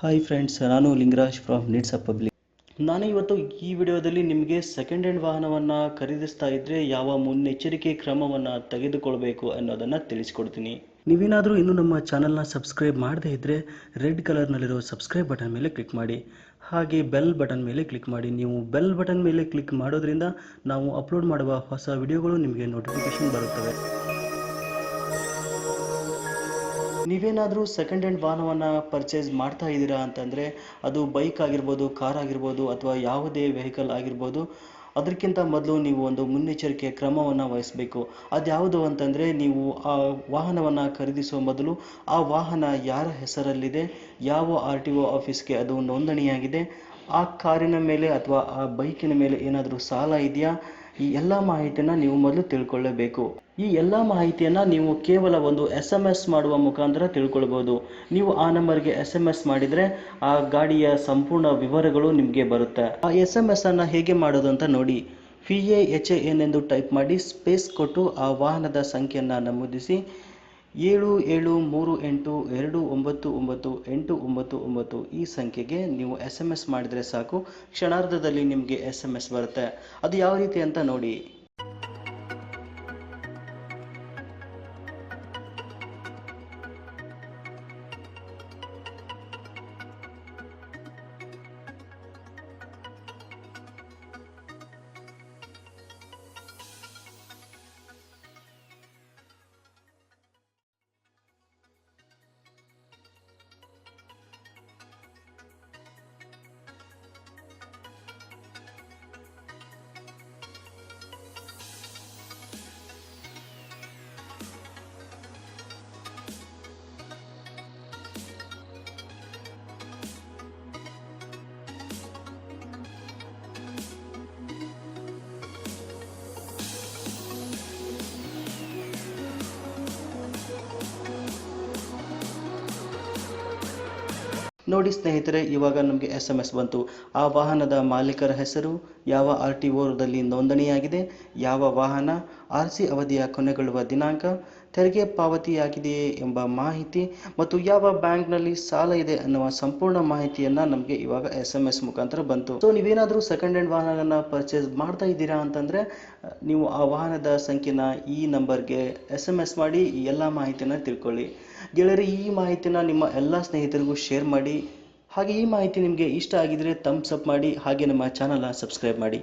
Hi friends ನಾನು Lingaraj from needs of public ನಾನು ಇವತ್ತು ಈ ವಿಡಿಯೋದಲ್ಲಿ ನಿಮಗೆ ಸೆಕೆಂಡ್ ಹ್ಯಾಂಡ್ ವಾಹನವನ್ನು ಖರೀದಿಸ್ತಾ ಇದ್ದರೆ ಯಾವ ಮುನ್ನೆಚ್ಚರಿಕೆ ಕ್ರಮವನ್ನು ತೆಗೆದುಕೊಳ್ಬೇಕು ಅನ್ನೋದನ್ನು ತಿಳಿಸ್ಕೊಡ್ತೀನಿ. ನೀವೇನಾದರೂ ಇನ್ನೂ ನಮ್ಮ ಚಾನಲ್ನ ಸಬ್ಸ್ಕ್ರೈಬ್ ಮಾಡದೇ ಇದ್ದರೆ ರೆಡ್ ಕಲರ್ನಲ್ಲಿರೋ ಸಬ್ಸ್ಕ್ರೈಬ್ ಬಟನ್ ಮೇಲೆ ಕ್ಲಿಕ್ ಮಾಡಿ. ಹಾಗೆ ಬೆಲ್ ಬಟನ್ ಮೇಲೆ ಕ್ಲಿಕ್ ಮಾಡಿ. ನೀವು ಬೆಲ್ ಬಟನ್ ಮೇಲೆ ಕ್ಲಿಕ್ ಮಾಡೋದ್ರಿಂದ ನಾವು ಅಪ್ಲೋಡ್ ಮಾಡುವ ಹೊಸ ವಿಡಿಯೋಗಳು ನಿಮಗೆ ನೋಟಿಫಿಕೇಶನ್ ಬರುತ್ತವೆ. ನೀವೇನಾದರೂ ಸೆಕೆಂಡ್ ಹ್ಯಾಂಡ್ ವಾಹನವನ್ನು ಪರ್ಚೇಸ್ ಮಾಡ್ತಾ ಇದ್ದೀರಾ ಅಂತಂದರೆ ಅದು ಬೈಕ್ ಆಗಿರ್ಬೋದು ಕಾರ್ ಆಗಿರ್ಬೋದು ಅಥವಾ ಯಾವುದೇ ವೆಹಿಕಲ್ ಆಗಿರ್ಬೋದು, ಅದಕ್ಕಿಂತ ಮೊದಲು ನೀವು ಒಂದು ಮುನ್ನೆಚ್ಚರಿಕೆ ಕ್ರಮವನ್ನು ವಹಿಸಬೇಕು. ಅದ್ಯಾವುದು ಅಂತಂದರೆ ನೀವು ಆ ವಾಹನವನ್ನು ಖರೀದಿಸುವ ಮೊದಲು ಆ ವಾಹನ ಯಾರ ಹೆಸರಲ್ಲಿದೆ, ಯಾವ ಆರ್ ಟಿ ಒ ಆಫೀಸ್ಗೆ ಅದು ನೋಂದಣಿಯಾಗಿದೆ, ಆ ಕಾರಿನ ಮೇಲೆ ಅಥವಾ ಆ ಬೈಕಿನ ಮೇಲೆ ಏನಾದರೂ ಸಾಲ ಇದೆಯಾ? ಈ ಎಲ್ಲ ಮಾಹಿತಿಯನ್ನು ನೀವು ಮೊದಲು ತಿಳ್ಕೊಳ್ಳಬೇಕು. ಈ ಎಲ್ಲ ಮಾಹಿತಿಯನ್ನು ನೀವು ಕೇವಲ ಒಂದು ಎಸ್ ಎಂ ಎಸ್ ಮಾಡುವ ಮುಖಾಂತರ ತಿಳ್ಕೊಳ್ಬೋದು ನೀವು ಆ ನಂಬರ್ಗೆ ಎಸ್ ಎಂ ಎಸ್ ಮಾಡಿದರೆ ಆ ಗಾಡಿಯ ಸಂಪೂರ್ಣ ವಿವರಗಳು ನಿಮಗೆ ಬರುತ್ತೆ. ಆ ಎಸ್ ಎಂ ಎಸ್ ಅನ್ನು ಹೇಗೆ ಮಾಡೋದು ಅಂತ ನೋಡಿ. P A H A N ಎಂದು ಟೈಪ್ ಮಾಡಿ ಸ್ಪೇಸ್ ಕೊಟ್ಟು ಆ ವಾಹನದ ಸಂಖ್ಯೆಯನ್ನು ನಮೂದಿಸಿ. ಏಳು ಏಳು ಮೂರು ಎಂಟು ಎರಡು ಒಂಬತ್ತು ಒಂಬತ್ತು ಎಂಟು ಒಂಬತ್ತು ಒಂಬತ್ತು ಈ ಸಂಖ್ಯೆಗೆ ನೀವು ಎಸ್ ಎಂ ಎಸ್ ಮಾಡಿದರೆ ಸಾಕು. ಕ್ಷಣಾರ್ಧದಲ್ಲಿ ನಿಮಗೆ ಎಸ್ ಎಂ ಎಸ್ ಬರುತ್ತೆ. ಅದು ಯಾವ ರೀತಿ ಅಂತ ನೋಡಿ. ನೋಡಿ ಸ್ನೇಹಿತರೆ, ಇವಾಗ ನಮಗೆ ಎಸ್ ಎಂ ಎಸ್ ಬಂತು. ಆ ವಾಹನದ ಮಾಲೀಕರ ಹೆಸರು, ಯಾವ ಆರ್ ಟಿ ಓದಲ್ಲಿ ನೋಂದಣಿಯಾಗಿದೆ, ಯಾವ ವಾಹನ ಆರ್ ಸಿ ಅವಧಿಯ ಕೊನೆಗೊಳ್ಳುವ ದಿನಾಂಕ ತೆರಿಗೆ ಪಾವತಿಯಾಗಿದೆಯೇ ಎಂಬ ಮಾಹಿತಿ ಮತ್ತು ಯಾವ ಬ್ಯಾಂಕ್ನಲ್ಲಿ ಸಾಲ ಇದೆ ಅನ್ನುವ ಸಂಪೂರ್ಣ ಮಾಹಿತಿಯನ್ನ ನಮಗೆ ಇವಾಗ ಎಸ್ ಎಂ ಎಸ್ ಮುಖಾಂತರ ಬಂತು. ಸೊ ನೀವೇನಾದರೂ ಸೆಕೆಂಡ್ ಹ್ಯಾಂಡ್ ವಾಹನಗಳನ್ನ ಪರ್ಚೇಸ್ ಮಾಡ್ತಾ ಇದ್ದೀರಾ ಅಂತಂದರೆ ನೀವು ಆ ವಾಹನದ ಸಂಖ್ಯೆನ ಈ ನಂಬರ್ಗೆ ಎಸ್ ಎಂ ಎಸ್ ಮಾಡಿ ಈ ಎಲ್ಲ ಮಾಹಿತಿಯನ್ನು ತಿಳ್ಕೊಳ್ಳಿ. ಗೆಳೆಯರು, ಈ ಮಾಹಿತಿನ ನಿಮ್ಮ ಎಲ್ಲ ಸ್ನೇಹಿತರಿಗೂ ಶೇರ್ ಮಾಡಿ. ಹಾಗೆ ಈ ಮಾಹಿತಿ ನಿಮಗೆ ಇಷ್ಟ ಆಗಿದ್ರೆ ಥಮ್ಸ್ ಅಪ್ ಮಾಡಿ, ಹಾಗೆ ನಮ್ಮ ಚಾನಲ್ನ ಸಬ್ಸ್ಕ್ರೈಬ್ ಮಾಡಿ.